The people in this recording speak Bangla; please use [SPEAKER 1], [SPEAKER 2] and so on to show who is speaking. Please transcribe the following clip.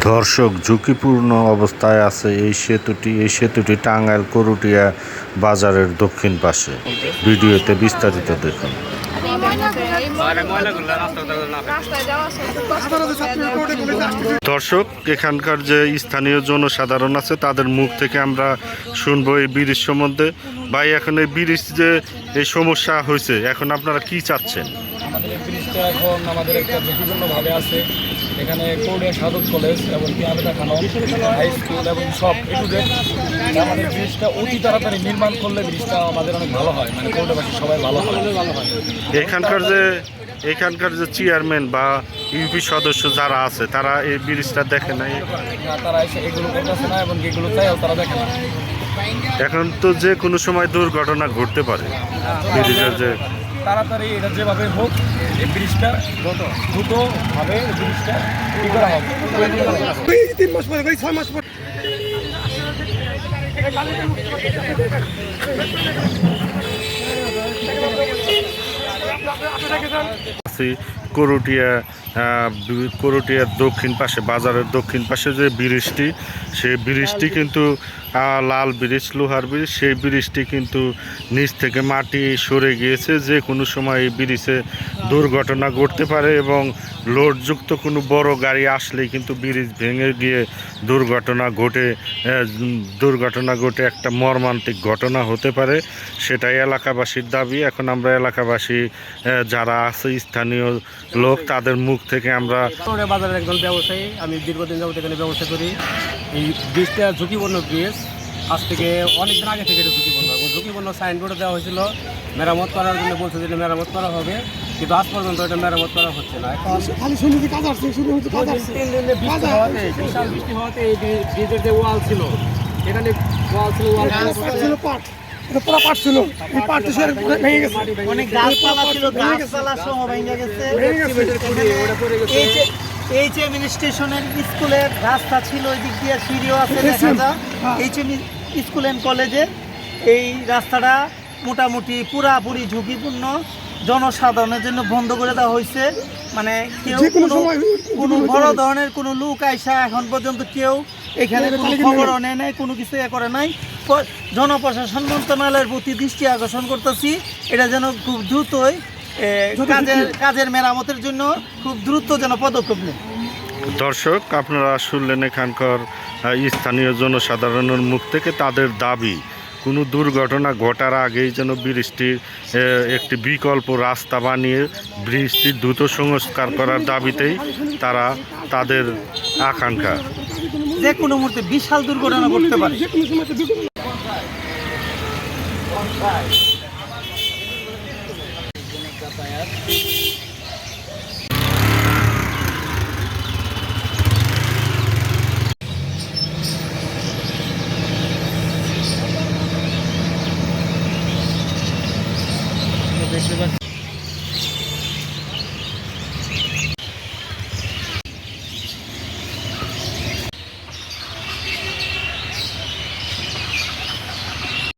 [SPEAKER 1] দর্শক ঝুঁকিপূর্ণ অবস্থায় আছে এই সেতুটি এই সেতুটি টাঙ্গাইল করুটিয়া বাজারের দক্ষিণ পাশে। ভিডিওতে বিস্তারিত দেখুন। দর্শক এখানকার যে স্থানীয় জনসাধারণ আছে, তাদের মুখ থেকে আমরা শুনব এই ব্রিজ সম্বন্ধে। ভাই, এখন এই ব্রিজ যে, এই সমস্যা হয়েছে, এখন আপনারা কি চাচ্ছেন?
[SPEAKER 2] ব্রিজটা এখন আমাদের একটা ঝুঁকিপূর্ণভাবে আছে। এখানে কোর্ডিয়া সাধক কলেজ এবং পিয়াবেটা খানো হাই স্কুল এবং সব এ টু জেড আমাদের ব্রিজটা অতি তাড়াতাড়ি নির্মাণ করলে ব্রিজটা আমাদের অনেক ভালো হয় মানে কোর্ডিয়াবাসী সবাই ভালো হয়। ভালো হয়
[SPEAKER 1] এখানকার যে এখানকার যে চেয়ারম্যান বা ইউপি সদস্য যারা আছে তারা এই ব্রিজটা দেখে নাই।
[SPEAKER 2] তারা এসে এগুলো করতেছে না এবং এগুলো চাইও তারা দেখে না।
[SPEAKER 1] এখন তো যে কোনো সময় দুর্ঘটনা ঘটতে পারে। ব্রিজের যে
[SPEAKER 2] তাড়াতাড়ি এটা যেভাবে হোক এই ব্রিজটা দ্রুতভাবে ব্রিজটা ই করা হবে।
[SPEAKER 3] তিন মাস পরে ওই ছয় মাস পরে।
[SPEAKER 1] আছি করুটিয়া করুটিয়ার দক্ষিণ পাশে বাজারের দক্ষিণ পাশে যে ব্রিজটি সেই ব্রিজটি কিন্তু লাল ব্রিজ, লোহার ব্রিজ, সেই ব্রিজটি কিন্তু নিচ থেকে মাটি সরে গিয়েছে। যে কোনো সময় এই ব্রিজে দুর্ঘটনা ঘটতে পারে এবং লোডযুক্ত কোনো বড় গাড়ি আসলেই কিন্তু ব্রিজ ভেঙে গিয়ে দুর্ঘটনা ঘটে দুর্ঘটনা ঘটে একটা মর্মান্তিক ঘটনা হতে পারে। সেটাই এলাকাবাসীর দাবি। এখন আমরা এলাকাবাসী যারা আছে, স্থানীয় লোক, তাদের মুখ থেকে আমরা
[SPEAKER 4] বাজারের একজন ব্যবসায়ী, আমি দীর্ঘদিন যাবত এখানে ব্যবসা করি। এই ব্রিজটা ঝুঁকিপূর্ণ ব্রিজ। আজ থেকে অনেক দিন আগে থেকে এটা ঝুঁকিপূর্ণ এবং ঝুঁকিপূর্ণ সাইনবোর্ডে দেওয়া হয়েছিল মেরামত করার জন্য বলছে যে মেরামত করা হবে কিন্তু আজ পর্যন্ত এটা মেরামত করা হচ্ছে না। এখন তিন দিনে বৃষ্টি হওয়াতে বিশাল বৃষ্টি হওয়াতে এই ব্রিজের যে ওয়াল ছিল এখানে ওয়াল ছিল ওয়াল
[SPEAKER 3] ছিল। পাট। পুরো পাট ছিল। এই পাটটা ভেঙে গেছে।
[SPEAKER 5] অনেক গাছপালা ছিল গাছপালা সহ ভেঙে গেছে। এই যে এই যে স্টেশনের স্কুলের রাস্তা ছিল ওই দিক দিয়ে সিঁড়িও আছে দেখা যায়। এই যে স্কুল অ্যান্ড কলেজের এই রাস্তাটা মোটামুটি পুরাপুরি ঝুঁকিপূর্ণ জনসাধারণের জন্য বন্ধ করে দেওয়া হয়েছে। মানে কেউ
[SPEAKER 3] কোনো
[SPEAKER 5] কোনো বড় ধরনের কোনো লোক আইসা এখন পর্যন্ত কেউ এখানে কোনো খবরও নেয় নাই কোনো কিছু এ করে নাই। জনপ্রশাসন মন্ত্রণালয়ের প্রতি দৃষ্টি আকর্ষণ করতেছি। এটা যেন খুব দ্রুতই কাজের কাজের মেরামতের জন্য খুব দ্রুত যেন পদক্ষেপ নেয়।
[SPEAKER 1] দর্শক আপনারা শুনলেন এখানকার স্থানীয় জনসাধারণের মুখ থেকে তাদের দাবি। কোনো দুর্ঘটনা ঘটার আগেই যেন ব্রিজটির আহ, একটি বিকল্প রাস্তা বানিয়ে ব্রিজটি দ্রুত সংস্কার করার দাবিতেই তারা তাদের আকাঙ্ক্ষা।
[SPEAKER 5] যে কোনো মুহূর্তে বিশাল দুর্ঘটনা ঘটতে পারে।
[SPEAKER 3] এফআইআর দেখতে পাচ্ছি